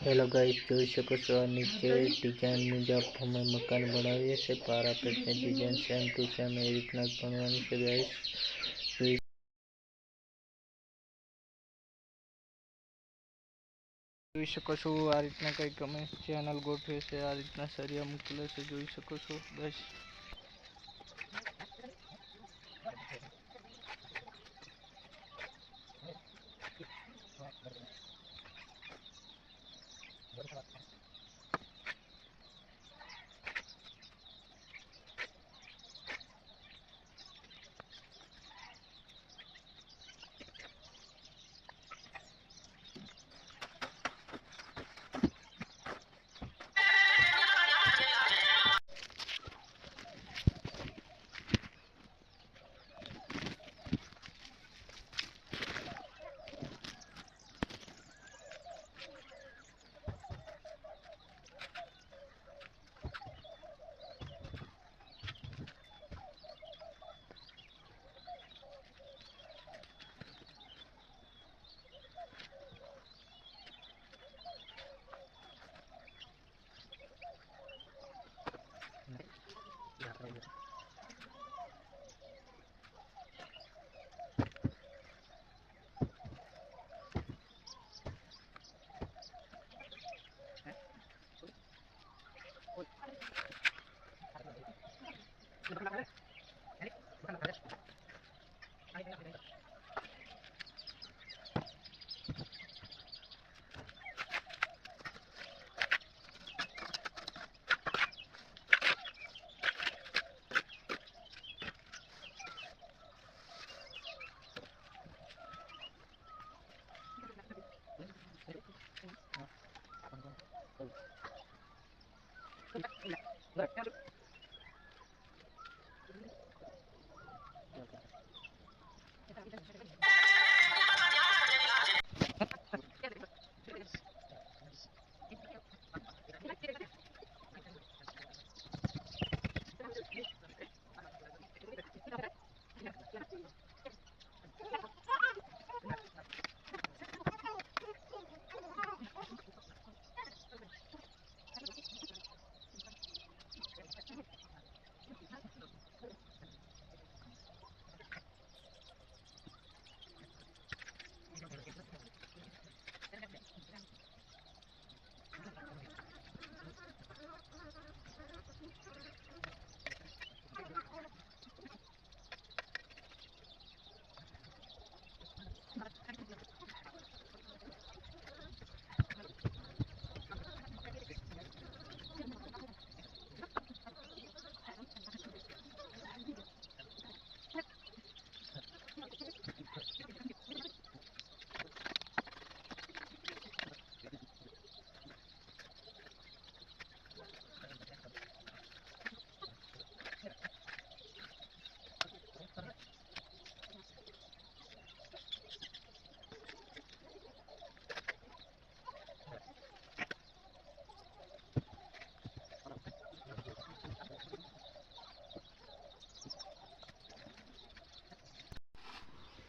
Hello guys, જોઈ શકો છો આ નીચે ડિઝાઇન મુજબ અમે મકાન બનાવીએ છીએ પારાપેટની ડિઝાઇન સેમ ટુ સેમ એ રીતના જ બનવાની છે ગાઈસ. જોઈ શકો છો આ રીતના કંઈક અમે ચેનલ ગોઠવે છે આ રીતના સરિયા મૂકેલો છે, જોઈ શકો છો ગાઈસ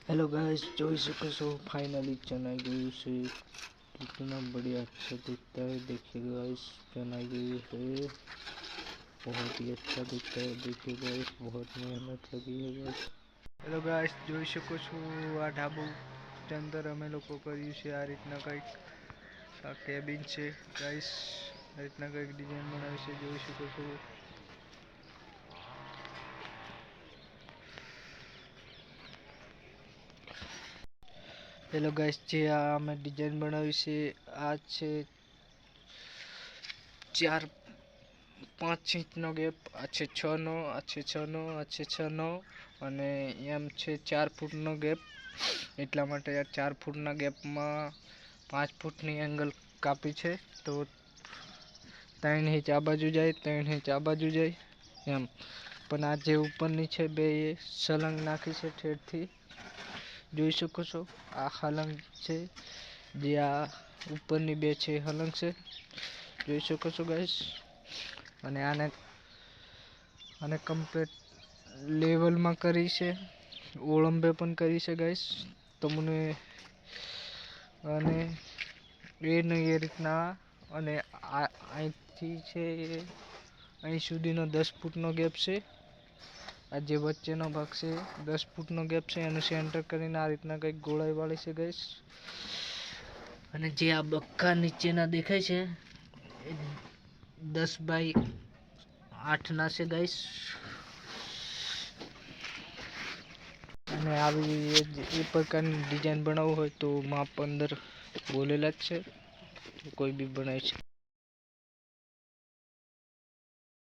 हेलो गाइस जोई सको सो फाइनली चनाई गई से कितना बढ़िया अच्छा दिखता है देखिए गाइस चनाई गई है बहुत ही अच्छा दिखता है देखिए गाइस बहुत मेहनत लगी है गाइस હેલો ગાઈસ જોઈ શકો છો આ ઢાબુ અંદર અમે લોકો કર્યું છે આ રીતના કંઈક આ કેબિન છે ગાઈસ આ રીતના કંઈક ડિઝાઇન બનાવી છે જોઈ શકો છો હેલો ગાઈસ જે આ અમે ડિઝાઇન બનાવી છે, આ છે ચાર, પાંચ ઇંચનો ગેપ આ છે છનો, આ છે છનો, આ છે છનો અને એમ છે ચાર ફૂટનો ગેપ એટલા માટે આ ચાર ફૂટના ગેપમાં પાંચ ફૂટની એંગલ કાપી છે. તો ત્રણ ઇંચ આ બાજુ જાય, ત્રણ ઇંચ આ બાજુ જાય, એમ. પણ આ જે ઉપરની છે, બે એ સલંગ નાખી છે ઠેઠથી જોઈ શકો છો. આ હલંગ છે. જે આ ઉપરની બે છે હલંગ છે. જોઈ શકો છો ગાઈસ અને આને આને કમ્પ્લીટ લેવલમાં કરી છે. ઓળંબે પણ કરી છે ગાઈસ તમને, અને એ નહીં એ રીતના અને આ અહીંથી છે એ, અહીં સુધીનો દસ ફૂટનો ગેપ છે. આ જે વચ્ચેનો ભાગ છે, દસ ફૂટનો ગેપ છે, એનું સેન્ટર કરીને આ રીતના કંઈક ગોળાઈ વાળી છે ગઈશ અને જે આ બક્કા નીચેના દેખાય છે, એ દસ બાય આઠના છે ગઈશ અને આવી એ પ્રકારની ડિઝાઇન બનાવવું હોય તો માપ અંદર બોલેલા જ છે. કોઈ બી બનાવી છે.